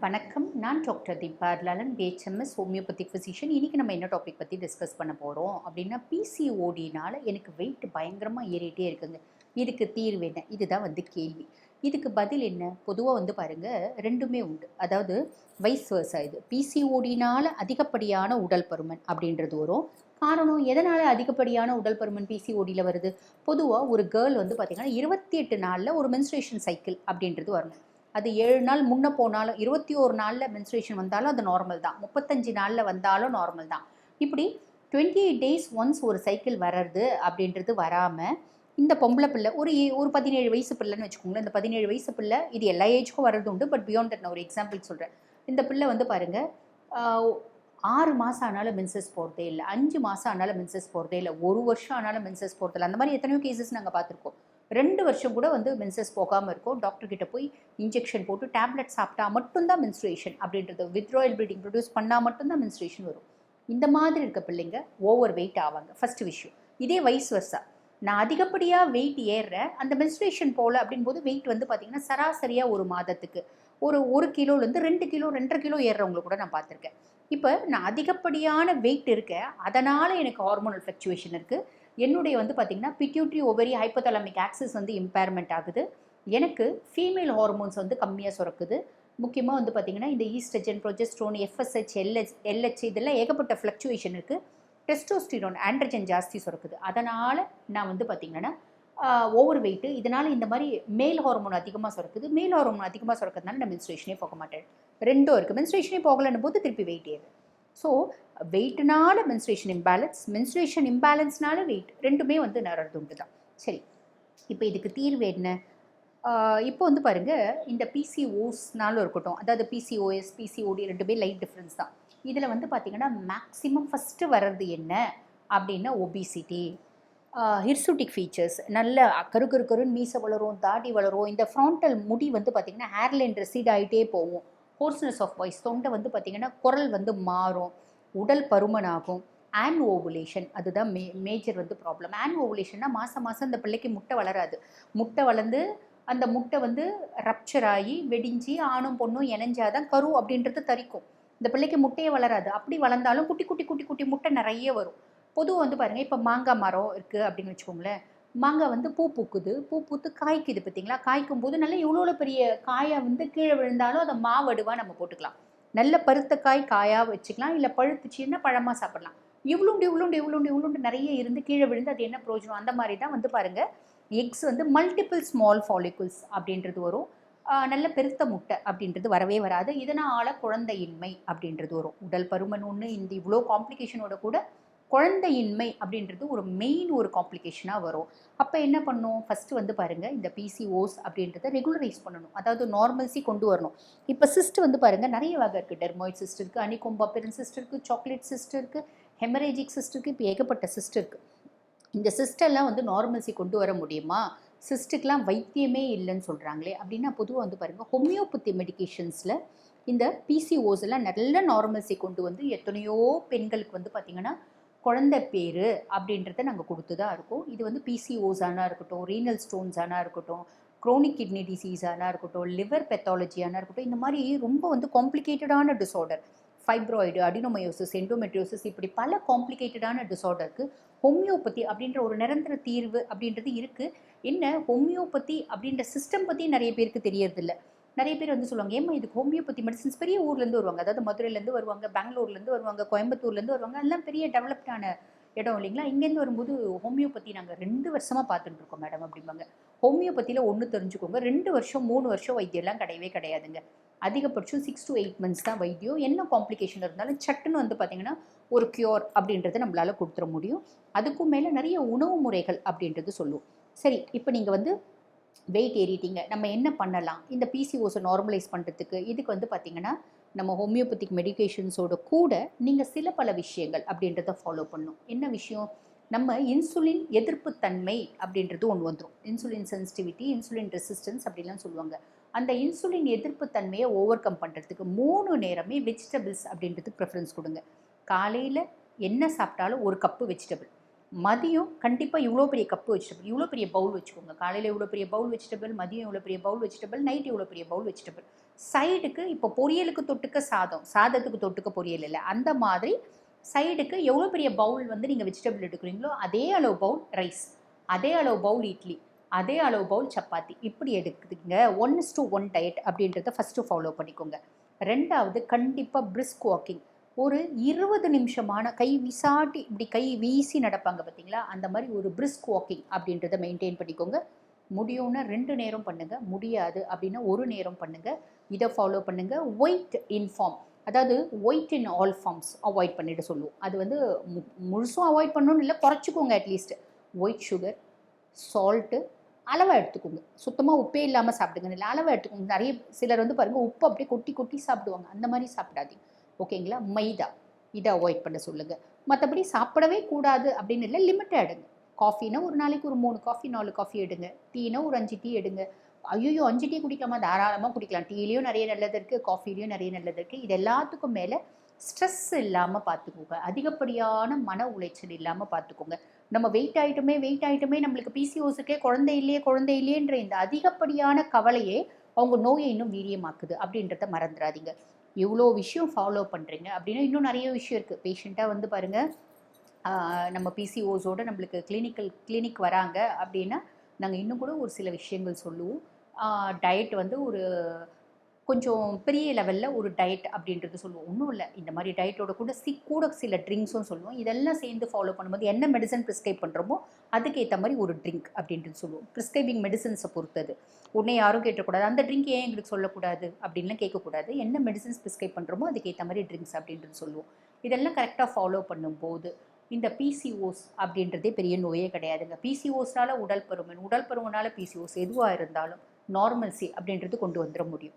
வணக்கம். நான் doctor Deepa Lalan BHMS homeopathic physician இன்றைக்கி நம்ம என்ன டாபிக் பற்றி டிஸ்கஸ் பண்ண போகிறோம் அப்படின்னா பிசிஓடினால் எனக்கு வெயிட் பயங்கரமாக ஏறிட்டே இருக்குங்க. இதுக்கு தீர்வு என்ன? இதுதான் வந்து கேள்வி. இதுக்கு பதில் என்ன? பொதுவாக வந்து பாருங்கள் ரெண்டுமே உண்டு. அதாவது வைஸ் வர்சா இது. பிசிஓடினால் அதிகப்படியான உடல் பருமன் அப்படின்றது வரும். காரணம் எதனால் அதிகப்படியான உடல் பருமன் பிசிஓடியில் வருது? பொதுவாக ஒரு கேர்ள் வந்து பார்த்திங்கன்னா இருபத்தி எட்டு நாளில் ஒரு மென்ஸ்ட்ரேஷன் சைக்கிள் அப்படின்றது வரணும். அது ஏழு நாள் முன்ன போனாலும் இருபத்தி ஒரு நாளில் மென்ஸ்ட்ரேஷன் வந்தாலும் அது நார்மல் தான். முப்பத்தஞ்சு நாளில் வந்தாலும் நார்மல் தான். இப்படி டுவெண்ட்டி எயிட் டேஸ் ஒன்ஸ் ஒரு சைக்கிள் வர்றது அப்படின்றது வராமல் இந்த பொம்பளை பிள்ளை ஒரு ஒரு பதினேழு வயசு பிள்ளைன்னு வச்சுக்கோங்களேன் இந்த பதினேழு வயசு பிள்ளை இது எல்லா ஏஜ்க்கும் வர்றது உண்டு. பட் பியாண்ட் தட் நான் ஒரு எக்ஸாம்பிள் சொல்கிறேன் இந்த பிள்ளை வந்து பாருங்கள் ஆறு மாதம் ஆனாலும் மென்சஸ் போகிறதே இல்லை அஞ்சு மாதம் ஆனாலும் மென்சஸ் போகிறதே இல்லை ஒரு வருஷம் ஆனாலும் மென்சஸ் போகிறதில்ல அந்த மாதிரி எத்தனையோ கேசஸ் நாங்கள் பார்த்துருக்கோம். ரெண்டு வருஷம் கூட வந்து மென்சஸ் போகாமல் இருக்கும். டாக்டர்கிட்ட போய் இன்ஜெக்ஷன் போட்டு டேப்லெட் சாப்பிட்டா மட்டும்தான் மென்ஸ்ட்ரேஷன் அப்படின்றது வித்ராயல் ப்ளீடிங் ப்ரொடியூஸ் பண்ணால் மட்டும்தான் மென்ஸ்ட்ரேஷன் வரும். இந்த மாதிரி இருக்க பிள்ளைங்க ஓவர் வெயிட் ஆவாங்க. ஃபர்ஸ்ட் விஷயம். இதே வயசு வருஷா நான் அதிகப்படியாக வெயிட் ஏறுறேன். அந்த மென்ஸ்ட்ரேஷன் போல் அப்படின்போது வெயிட் வந்து பார்த்திங்கன்னா சராசரியாக ஒரு மாதத்துக்கு ஒரு ஒரு கிலோலேருந்து ரெண்டு கிலோ ரெண்டரை கிலோ ஏறுறவங்கள கூட நான் பார்த்துருக்கேன். இப்போ நான் அதிகப்படியான வெயிட் இருக்கேன். அதனால் எனக்கு ஹார்மோனல் ஃப்ளக்சுவேஷன் இருக்குது என்னுடைய வந்து பார்த்திங்கன்னா பிட்யூட்ரி ஓவரி ஹைப்போதலமிக் ஆக்சிஸ் வந்து இம்பேர்மெண்ட் ஆகுது. எனக்கு ஃபீமேல் ஹார்மோன்ஸ் வந்து கம்மியாக சுரக்குது. முக்கியமாக வந்து பார்த்திங்கன்னா இந்த oestrogen progesterone FSH LH LH இதெல்லாம் ஏகப்பட்ட ஃப்ளக்சுவேஷன் இருக்குது டெஸ்டோஸ்டிரோன் ஆண்ட்ரஜன் ஜாஸ்தி சுரக்குது. அதனால் நான் வந்து பார்த்திங்கன்னா ஓவர் வெயிட்டு இதனால் இந்த மாதிரி மேல் ஹார்மோன் அதிகமாக சுரக்குது. மேல் ஹார்மோன் அதிகமாக சுரக்கிறதுனால நான் மென்ஸ்ட்ரேஷனே போக மாட்டேன். ரெண்டும் இருக்குது மென்ஸ்ட்ரேஷனே போகலன்னும் போது திருப்பி வெயிட் ஏறு ஸோ வெயிட்னால மென்ஸ்ட்ரேஷன் இம்பேலன்ஸ் மென்ஸ்ட்ரேஷன் இம்பேலன்ஸ்னால வெயிட் ரெண்டுமே வந்து நரது உண்டு தான் சரி இப்போ இதுக்கு தீர்வு என்ன? இப்போ வந்து பாருங்கள் இந்த பிசிஓஸ்னாலும் இருக்கட்டும் அதாவது பிசிஓஎஸ் பிசிஓடி ரெண்டுமே லைட் டிஃப்ரென்ஸ் தான். இதில் வந்து பார்த்திங்கன்னா மேக்ஸிமம் ஃபஸ்ட்டு வர்றது என்ன? அப்படின்னா ஒபிசிட்டி ஹிர்சூட்டிக் ஃபீச்சர்ஸ் நல்ல கரு கரு கருன்னு மீசை வளரும் தாடி வளரும் இந்த ஃப்ராண்டல் முடி வந்து பார்த்திங்கன்னா ஹேர்லைன் ரெசீட் ஆகிட்டே போகும். ஹோர்ஸ்னஸ் ஆஃப் வாய்ஸ் தொண்டை வந்து பார்த்திங்கன்னா குரல் வந்து மாறும் உடல் பருமன் ஆகும் ஆன் ஓவுலேஷன் அதுதான் மே மேஜர் வந்து ப்ராப்ளம் ஆன் ஓவுலேஷன்னா மாதம் மாதம் அந்த பிள்ளைக்கு முட்டை வளராது. முட்டை வளர்ந்து அந்த முட்டை வந்து ரப்சர் ஆகி வெடிஞ்சு ஆணும் பொண்ணும் இணைஞ்சாதான் கரு அப்படின்றது தரிக்கும். இந்த பிள்ளைக்கு முட்டையே வளராது. அப்படி வளர்ந்தாலும் குட்டி குட்டி குட்டி குட்டி முட்டை நிறைய வரும். பொதுவாக வந்து பாருங்கள் இப்போ மாங்காய் மரம் இருக்குது அப்படின்னு வச்சுக்கோங்களேன். மாங்காய் வந்து பூ பூக்குது. பூ பூத்து காய்க்குது பார்த்தீங்களா? காய்க்கும் போது நல்லா இவ்வளோ பெரிய காயை வந்து கீழே விழுந்தாலும் அதை மாவடுவாக நம்ம போட்டுக்கலாம். நல்ல பருத்த காய் காயாக வச்சுக்கலாம். இல்லை பழுத்துச்சுன்னா பழமாக சாப்பிடலாம். இவ்வளோண்டு இவ்வளோண்டு இவ்வளோண்டு இவ்வளோண்டு நிறைய இருந்து கீழே விழுந்து அது என்ன பிரயோஜனம்? அந்த மாதிரி தான் வந்து பாருங்கள் எக்ஸ் வந்து மல்டிபிள் ஸ்மால் ஃபாலிகுல்ஸ் அப்படின்றது வரும். நல்ல பெருத்த முட்டை அப்படின்றது வரவே வராது. இதனால் குழந்தையின்மை அப்படின்றது வரும். உடல் பருமன் ஒன்று இந்த இவ்வளோ காம்ப்ளிகேஷனோட கூட குழந்தையின்மை அப்படின்றது ஒரு மெயின் ஒரு காம்ப்ளிகேஷனாக வரும். அப்போ என்ன பண்ணும்? ஃபஸ்ட்டு வந்து பாருங்கள் இந்த பிசிஓஸ் அப்படின்றத ரெகுலரைஸ் பண்ணணும். அதாவது நார்மல்ஸி கொண்டு வரணும். இப்போ சிஸ்ட் வந்து பாருங்கள் நிறைய வகை இருக்குது டெர்மாய்ட் சிஸ்ட் இருக்குது அனிகோம்பா பெரன் சிஸ்ட் இருக்குது சாக்லேட் சிஸ்ட் இருக்குது ஹெமரேஜிக் சிஸ்ட் இருக்குது இப்போ ஏகப்பட்ட சிஸ்ட் இருக்குது இந்த சிஸ்டெல்லாம் வந்து நார்மல்ஸி கொண்டு வர முடியுமா? சிஸ்ட்டுக்கெலாம் வைத்தியமே இல்லைன்னு சொல்கிறாங்களே அப்படின்னா பொதுவாக வந்து பாருங்கள் ஹோமியோபதி மெடிகேஷன்ஸில் இந்த பிசிஓஸ் எல்லாம் நல்ல நார்மல்ஸை கொண்டு வந்து எத்தனையோ பெண்களுக்கு வந்து பார்த்திங்கன்னா குழந்தை பேர் அப்படின்றத நாங்கள் கொடுத்து தான் இருக்கோம். இது வந்து பிசிஓஸானா இருக்கட்டும் ரீனல் ஸ்டோன்ஸானா இருக்கட்டும் குரோனிக் கிட்னி டிசீஸானா இருக்கட்டும் லிவர் பெத்தாலஜியானா இருக்கட்டும் இந்த மாதிரி ரொம்ப வந்து காம்ப்ளிகேட்டடான டிஸார்டர் ஃபைப்ராய்டு அடினோமயோசிஸ் எண்டோமெட்ரியோசிஸ் இப்படி பல காம்ப்ளிகேட்டடான டிஸார்டருக்கு ஹோமியோபதி அப்படின்ற ஒரு நிரந்தர தீர்வு அப்படின்றது இருக்குது என்ன? ஹோமியோபதி அப்படின்ற சிஸ்டம் பற்றி நிறைய பேருக்கு தெரியறதில்ல. நிறைய பேர் வந்து சொல்லுவாங்க ஏம்மா இதுக்கு ஹோமியோபதி மெடிசன்ஸ் பெரிய ஊர்லேருந்து வருவாங்க. அதாவது மதுரையிலேருந்து வருவாங்க பெங்களூர்லேருந்து வருவாங்க கோயம்புத்தூர்லேருந்து வருவாங்க. எல்லாம் பெரிய டெவலப்டான இடம் இல்லைங்களா? இங்கேருந்து வரும்போது ஹோமியோபதி நாங்கள் ரெண்டு வருஷமாக பார்த்துட்டு இருக்கோம் மேடம் அப்படிம்பாங்க. ஹோமியோபதியில் ஒன்று தெரிஞ்சுக்கோங்க. ரெண்டு வருஷம் மூணு வருஷம் வைத்தியம்லாம் கிடையவே கிடையாதுங்க. அதிகபட்சம் சிக்ஸ் டு எயிட் மந்த்ஸ் தான் வைத்தியம். என்ன காம்ப்ளிகேஷன் இருந்தாலும் சட்டுன்னு வந்து பார்த்தீங்கன்னா ஒரு க்யூர் அப்படின்றத நம்மளால் கொடுத்துட முடியும். அதுக்கும் மேலே நிறைய உணவு முறைகள் அப்படின்றது சொல்லுவோம். சரி இப்போ நீங்கள் வந்து வெயிட் ஏறிட்டீங்க நம்ம என்ன பண்ணலாம்? இந்த பிசிஓஸை நார்மலைஸ் பண்ணுறதுக்கு இதுக்கு வந்து பார்த்திங்கன்னா நம்ம ஹோமியோபதிக் மெடிகேஷன்ஸோட கூட நீங்கள் சில பல விஷயங்கள் அப்படின்றத ஃபாலோ பண்ணும் என்ன விஷயம்? நம்ம இன்சுலின் எதிர்ப்புத்தன்மை அப்படின்றது ஒன்று வந்துடும் இன்சுலின் சென்சிட்டிவிட்டி இன்சுலின் ரெசிஸ்டன்ஸ் அப்படிலாம் சொல்லுவாங்க. அந்த இன்சுலின் எதிர்ப்புத்தன்மையை ஓவர் கம் பண்ணுறதுக்கு மூணு நேரமே வெஜிடபிள்ஸ் அப்படின்றதுக்கு ப்ரிஃபரன்ஸ் கொடுங்க. காலையில் என்ன சாப்பிட்டாலும் ஒரு கப்பு வெஜிடபிள் மதியம் கண்டிப்பாக இவ்வளோ பெரிய கப்பு வெஜிடபிள் இவ்வளோ பெரிய பவுல் வச்சுக்கோங்க. காலையில் இவ்வளோ பெரிய பவுல் வெஜிடபிள் மதியம் இவ்வளோ பெரிய பவுல் வெஜிடபிள் நைட் இவ்வளோ பெரிய பவுல் வெஜிடபிள் சைடுக்கு இப்போ பொரியலுக்கு தொட்டுக்க சாதம் சாதத்துக்கு தொட்டுக்க பொரியல் இல்லை. அந்த மாதிரி சைடுக்கு எவ்வளோ பெரிய பவுல் வந்து நீங்கள் வெஜிடபிள் எடுக்கிறீங்களோ அதே அளவு பவுல் ரைஸ் அதே அளவு பவுல் இட்லி அதே அளவு பவுல் சப்பாத்தி. இப்படி எடுக்குதுங்க. ஒன் டு ஒன் டயட் அப்படின்றத ஃபஸ்ட்டு ஃபாலோ பண்ணிக்கோங்க. ரெண்டாவது கண்டிப்பாக பிரிஸ்க் வாக்கிங் ஒரு இருபது நிமிஷமான கை விசாட்டி இப்படி கை வீசி நடப்பாங்க பார்த்தீங்களா அந்த மாதிரி ஒரு பிரிஸ்க் வாக்கிங் அப்படின்றத மெயின்டைன் பண்ணிக்கோங்க. முடியும்னா ரெண்டு நேரம் பண்ணுங்கள் முடியாது அப்படின்னா ஒரு நேரம் பண்ணுங்கள் இதை ஃபாலோ பண்ணுங்கள் ஒயிட் இன்ஃபார்ம் அதாவது white in all forms avoid பண்ணிட்டு சொல்லுவோம். அது வந்து மு முழுசும் அவாய்ட் பண்ணணும்னு இல்லை குறைச்சிக்கோங்க at least white sugar salt அளவாக எடுத்துக்கோங்க. சுத்தமாக உப்பே இல்லாமல் சாப்பிடுங்க. இல்லை அளவாக எடுத்துக்கோங்க. நிறைய சிலர் வந்து பாருங்கள் உப்பு அப்படியே கொட்டி கொட்டி சாப்பிடுவாங்க. அந்த மாதிரி சாப்பிடாதீங்க. ஓகேங்களா? மைதா. இதை அவாய்ட் பண்ண சொல்லுங்கள் மற்றபடி சாப்பிடவே கூடாது அப்படின்னு இல்லை லிமிட்டாக எடுங்க. காஃபினா ஒரு நாளைக்கு ஒரு மூணு காஃபி நாலு காஃபி எடுங்க. டீனா ஒரு அஞ்சு டீ எடுங்க. ஐயோ அஞ்சு டீ குடிக்காம தாராளமாக குடிக்கலாம். டீலேயும் நிறைய நல்லது இருக்குது காஃபிலையும் நிறைய நல்லது இருக்குது இது எல்லாத்துக்கும் மேலே ஸ்ட்ரெஸ் இல்லாமல் பார்த்துக்கோங்க. அதிகப்படியான மன உளைச்சல் இல்லாமல் பார்த்துக்கோங்க. நம்ம வெயிட் ஆகிட்டுமே வெயிட் ஆகிட்டுமே நம்மளுக்கு பிசிஓஸுக்கே குழந்தை இல்லையே குழந்தை இல்லையேன்ற இந்த அதிகப்படியான கவலையே அவங்க நோயை இன்னும் வீரியமாக்குது அப்படின்றத மறந்துடாதீங்க. இவ்வளோ விஷயம் ஃபாலோ பண்ணுறீங்க அப்படின்னா இன்னும் நிறைய விஷயம் இருக்குது பேஷண்ட்டாக வந்து பாருங்கள் நம்ம பிசிஓஸோட நம்மளுக்கு கிளினிக்கல் கிளினிக் வராங்க அப்படின்னா நாங்கள் இன்னும் கூட ஒரு சில விஷயங்கள் சொல்லுவோம். டயட் வந்து ஒரு கொஞ்சம் பெரிய லெவலில் ஒரு டயட் அப்படின்றது சொல்லுவோம். ஒன்றும் இல்லை. இந்த மாதிரி டயட்டோட கூட சி கூட சில ட்ரிங்க்ஸும் சொல்லுவோம். இதெல்லாம் சேர்ந்து ஃபாலோ பண்ணும்போது என்ன மெடிசன் ப்ரிஸ்கிரைப் பண்ணுறோமோ அதுக்கேற்ற மாதிரி ஒரு ட்ரிங்க் அப்படின்றது சொல்லுவோம். ப்ரிஸ்கிரைபிங் மெடிசன்ஸை பொறுத்தது. உடனே யாரும் கேட்டக்கூடாது. அந்த ட்ரிங்க் ஏன் எங்களுக்கு சொல்லக்கூடாது? அப்படின்லாம் கேட்கக்கூடாது. என்ன மெடிசன்ஸ் ப்ரிஸ்கிரைப் பண்ணுறோமோ அதுக்கேற்ற மாதிரி ட்ரிங்க்ஸ் அப்படின்றது சொல்லுவோம். இதெல்லாம் கரெக்டாக ஃபாலோ பண்ணும்போது இந்த பிசிஓஸ் அப்படின்றதே பெரிய நோயே கிடையாதுங்க. பிசிஓஸ்னால உடல் பருமன் உடல் பருமனால பிசிஓஸ் எதுவாக இருந்தாலும் நார்மல்சி அப்படின்றது கொண்டு வந்துட முடியும்.